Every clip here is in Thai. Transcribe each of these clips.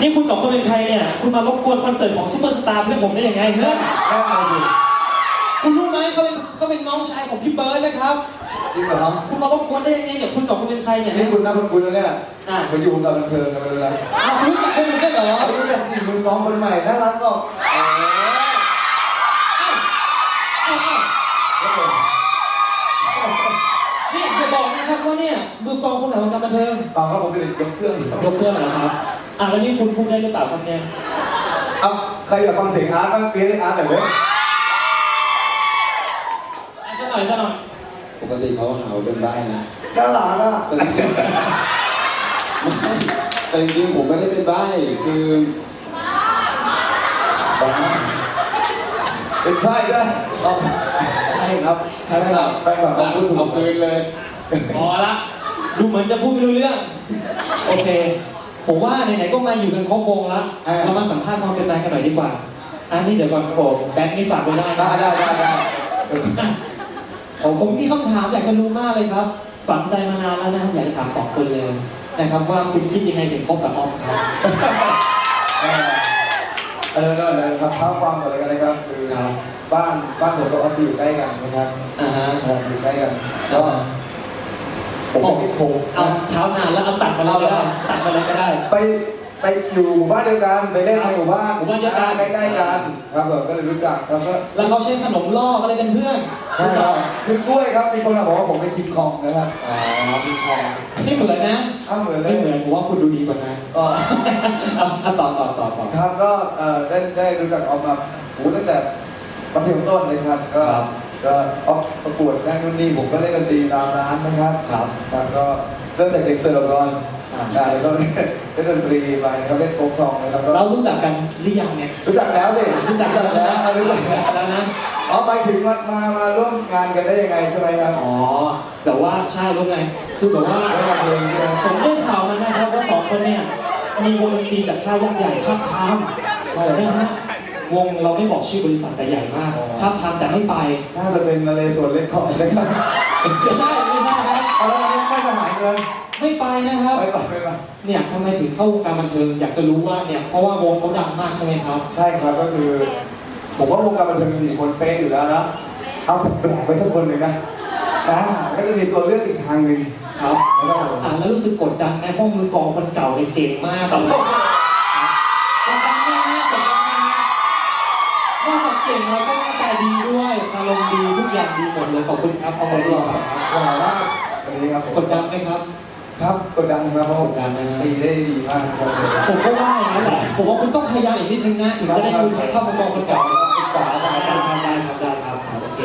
นี่คุณสองคนเป็นใครเนี่ย คุณมารบกวนคอนเสิร์ตของซูเปอร์สตาร์เพื่อนผมได้ยังไงเพื่อนแน่นอนสิคุณรู้ไหมเขาเป็นเขาเป็นน้องชายของพี่เบิร์ดนะครับ จริงเหรอครับคุณมารบกวนได้ยังไงเนี่ย คุณสองคนเป็นใครเนี่ย นี่คุณนะคุณคุณแล้วเนี่ยอะมันอยู่วงการบันเทิงกันไปเลยนะอ้าวคุณรู้จักคนนี้ด้วยเหรอเขารู้จักสี่มือกลองคนใหม่น่ารักก็อ้าวอ้าวนี่จะบอกนะครับว่าเนี่ยมือกลองคนไหนของการบันเทิงตอนเขาผมเป็นเด็กยกเครื่องยกเครื่องเหรอครับ อะแล้วนี่คุณพูดได้หรือเปล่าครับเนี่ยเอาใครอยากฟังเสียงอาร์ตบ้างเปียให้อาร์ตหน่อยเลยอะสักหน่อยสักหน่อยปกติเขาหาว่าเป็นใบ้นะน่ารักอะแต่จริงๆแต่จริงๆผมไม่ได้เป็นใบ้คือเป็นใช่ใช่เอาใช่ครับใช่ครับไปก่อนเอาพูดถูกเอาคืนเลยพอละดูเหมือนจะพูดไม่รู้เรื่อง โอเค ผมว่าไหนๆก็มาอยู่กันครบวงแล้วเรามาสัมภาษณ์ความเป็นมากันหน่อยดีกว่า อันนี้เดี๋ยวก่อนครับผมแบ็คนี่ฝากไว้ได้นะได้ได้ได้ได้ผมผมมีคำถามอยากจะรู้มากเลยครับ ฝังใจมานานแล้วนะอยากจะถามสองคนเลยนะครับว่าคุณคิดยังไงถึงคบกับออมครับ เออเออเออเออครับเท้าความก่อนเลยกันนะครับคือครับ บ้านบ้านผมกับออฟอยู่ใกล้กันนะครับอ่าฮะครับอยู่ใกล้กันก็ ผมผมเอาเช้านานแล้วเอาตัดมาเลยก็ได้ตัดมาเลยก็ได้ ไปไปอยู่หมู่บ้านเดียวกันไปเล่นในหมู่บ้านหมู่บ้านเดียวกัน ใกล้ๆกันครับผมก็เลยรู้จักครับก็แล้วเขาใช้ขนมล่ออะไรเป็นเพื่อนใช่ครับซื้อกล้วยครับมีคนมาบอกว่าผมเป็นคิงคองนะครับอ๋อพี่พอไม่เหมือนนะอ้าวเหมือนเลไม่ยเหมือนผมว่าคุณดูดีกว่านะก็เอาเอาต่อต่อต่อต่อ ครับก็เอ่อได้ได้รู้จักออกมาโหตั้งแต่ประเทศต้นเลยครับก็ครับ ก็ออกประกวดนั่นนู่นนี่ผมก็เล่นดนตรีตามร้านนะครับครับครับก็เริ่มจากเด็กเสิร์ฟก่อนอ่าอ่าแล้วก็เล่นเล่นดนตรีไปเขาเล่นโป๊กซองนะครับก็เรารู้จักกันหรือยังเนี่ยรู้จักแล้วสิรู้จักกันแล้วใช่ไหมอ่ารู้จักแล้วแล้วนะอ๋อไปถึงมามามาร่วมงานกันได้ยังไงใช่ไหมครับอ๋อแต่ว่าใช่รู้ไงคือแบบว่าร่วมงานเพลงใช่ไหมผมได้ข่าวมานะครับว่าสองคนเนี่ยมีวงดนตรีจากค่ายยักษ์ใหญ่ท่าบทามนะฮะ วงเราไม่บอกชื่อบริษัทแต่ใหญ่มากท่าบทามแต่ไม่ไปน่าจะเป็นนาเลสวนเล็กคอร์ดนะครับไม่ใช่ไม่ใช่ครับเอาแล้วไม่ไม่สมัยเงินไม่ไปนะครับไม่ไปไม่ไปเนี่ยทำไมถึงเข้าวงการบันเทิงอยากจะรู้ว่าเนี่ยเพราะว่าวงเขาดังมากใช่ไหมครับ ใช่ครับก็คือ ผมว่าวงการบันเทิงสี่คนเป๊ะอยู่แล้วนะเอาแปลกๆไปสักคนหนึ่งนะอ่าก็จะมีตัวเลือกอีกทางหนึ่งครับแล้วก็ผมอ่าแล้วรู้สึกกดดันไหมเพราะมือกลองคนเก่าเนี่ยเก่งมากเลยก เก่งแล้วก็หน้าตาดีด้วยอารมณ์ดีทุกอย่างดีหมดเลยขอบคุณครับเอาคนรอครับหล่อมากวันนี้ครับผมกดดันไหมครับ ครับกดดันครับเพราะผมกดดันนะตีได้ดีมากครับผมผมก็ว่าอย่างนั้นแหละผมว่าคุณต้องพยายามอีกนิดนึงนะถึงจะได้คุณเข้ามือกลองคนเก่าศึกษาได้ได้ครับได้ครับได้ครับโอเค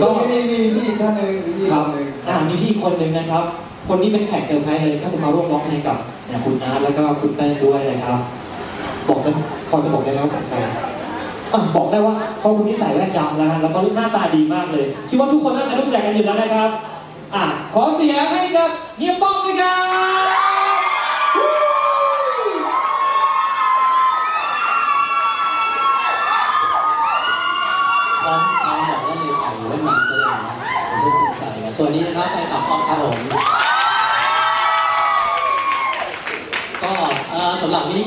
ก็มีมีมีอีกท่านหนึ่งมีอีกครัท่าบนหนึ่งอ่ามีพี่อีกคนหนึ่งนะครับ คนนี้เป็นแขกเซอร์ไพรส์เลยเขาจะมาร่วมร้องเพลงกับเนี่ยคุณอาร์ตแล้วก็คุณเต้นด้วยนะครับบอกจะพอจะบอกได้ไหมว่าเป็นใคร อะบอกได้ว่าเขาคุณนิสัยแรกดำแล้วแล้วก็หน้าตาดีมากเลย คิดว่าทุกคนน่าจะรู้จักกันอยู่แล้วนะครับ อะขอเสียงให้กับเฮียป้องด้วยครับพร้อมพร้อมบอกว่าเลยใส่หรือว่าหนังซะเลยนะผมไม่คุณใส่นะส่วนนี้นะครับแฟนคลับป้องครับผมก็เอ่อสำหรับมินิ